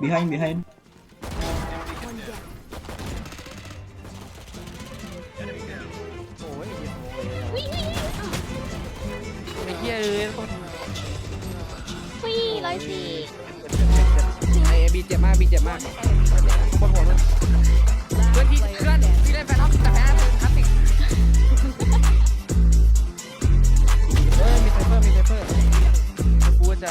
behind behind โอ้ยโอ้ยไอ้เหี้ยเอ้ยฟรีร้อยสี่ไอ้บีเจ็บมากบีเจ็บมากบนหัวมึงเพื่อนที่เพื่อนที่เล่นแฟนท็อปแต่แพ้เป็นคลาสสิกเอ้ยมีไซเฟอร์มีไซเฟอร์กูจะ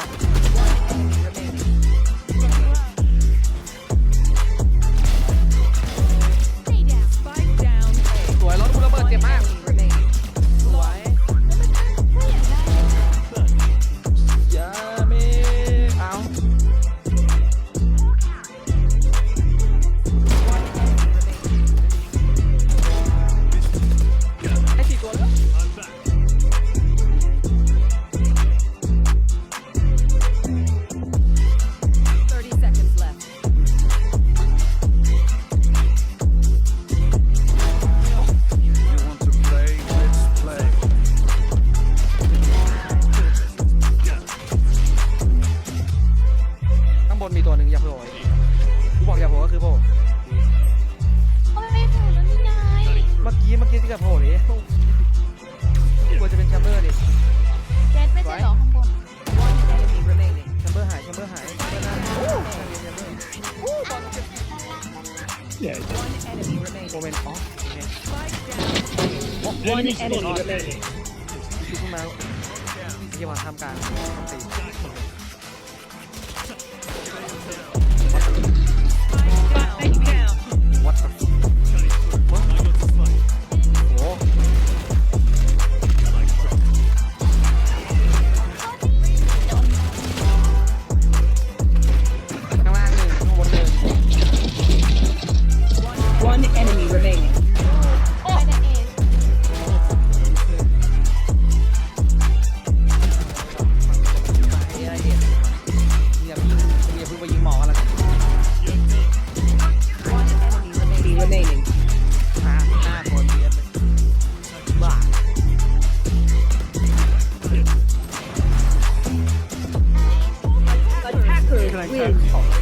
นมีตัวหนึ่งอย่าโผล่กูบอกอย่าโผล่ก็คือโผล่โอ้ยไม่ถูกแล้วนี่ไงเมื่อกี้เมื่อกี้ที่จะโผล่ดิกลัวจะเป็นแชมเบอร์ดิเจ็ดไม่ใช่เหรอข้างบน One enemy remaining. แชมเบอร์หายแชมเบอร์หายแชมเบอร์หน้าโอ้นั่นไงแชมเบอร์ yeah One enemy remaining. โมเมนต์อ๋อโอเค One enemy remaining. ชุบขึ้นมาเยี่ยมมาทำการตี 为什？